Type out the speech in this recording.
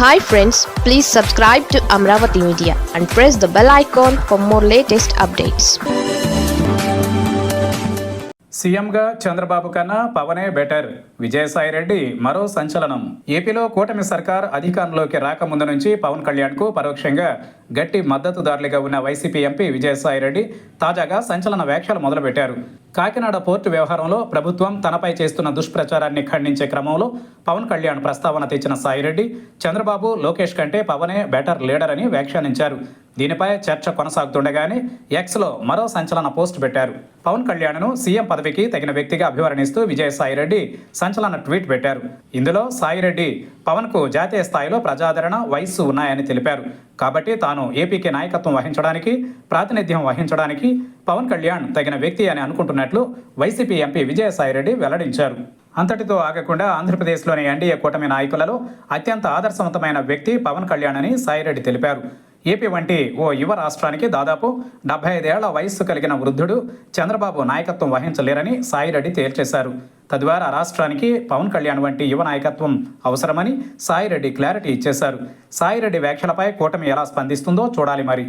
Hi friends please subscribe to Amaravati media and press the bell icon for more latest updates సీఎంగా చంద్రబాబు కన్నా పవనే better. Vijayasai Reddy మరో సంచలనం. ఏపీలో కూటమి సర్కార్ అధికారంలోకి రాకముందు నుంచి పవన్ కళ్యాణ్కు పరోక్షంగా గట్టి మద్దతుదారులుగా ఉన్న వైసీపీ ఎంపీ విజయసాయిరెడ్డి తాజాగా సంచలన వ్యాఖ్యలు మొదలుపెట్టారు. కాకినాడ పోర్టు వ్యవహారంలో ప్రభుత్వం తనపై చేస్తున్న దుష్ప్రచారాన్ని ఖండించే క్రమంలో పవన్ కళ్యాణ్ ప్రస్తావన తెచ్చిన సాయిరెడ్డి చంద్రబాబు లోకేష్ కంటే పవనే బెటర్ లీడర్ అని వ్యాఖ్యానించారు. దీనిపై చర్చ కొనసాగుతుండగానే ఎక్స్లో మరో సంచలన పోస్ట్ పెట్టారు. పవన్ కళ్యాణ్ను సీఎం పదవికి తగిన వ్యక్తిగా అభివర్ణిస్తూ విజయసాయిరెడ్డి సంచలన ట్వీట్ పెట్టారు. ఇందులో సాయిరెడ్డి పవన్కు జాతీయ స్థాయిలో ప్రజాదరణ వయస్సు ఉన్నాయని తెలిపారు. కాబట్టి తాను ఏపీకి నాయకత్వం వహించడానికి ప్రాతినిధ్యం వహించడానికి పవన్ కళ్యాణ్ తగిన వ్యక్తి అని అనుకుంటున్నట్లు వైసీపీ ఎంపీ విజయసాయిరెడ్డి వెల్లడించారు. అంతటితో ఆగకుండా ఆంధ్రప్రదేశ్లోని ఎన్డీఏ కూటమి నాయకులలో అత్యంత ఆదర్శవంతమైన వ్యక్తి పవన్ కళ్యాణ్ అని సాయిరెడ్డి తెలిపారు. ఏపీ వంటి ఓ యువ రాష్ట్రానికి దాదాపు డెబ్బై ఐదేళ్ళ వయస్సు కలిగిన వృద్ధుడు చంద్రబాబు నాయకత్వం వహించలేరని సాయిరెడ్డి తేల్చేశారు. తద్వారా రాష్ట్రానికి పవన్ కళ్యాణ్ వంటి యువ నాయకత్వం అవసరమని సాయిరెడ్డి క్లారిటీ ఇచ్చేశారు. సాయిరెడ్డి వ్యాఖ్యలపై కూటమి ఎలా స్పందిస్తుందో చూడాలి మరి.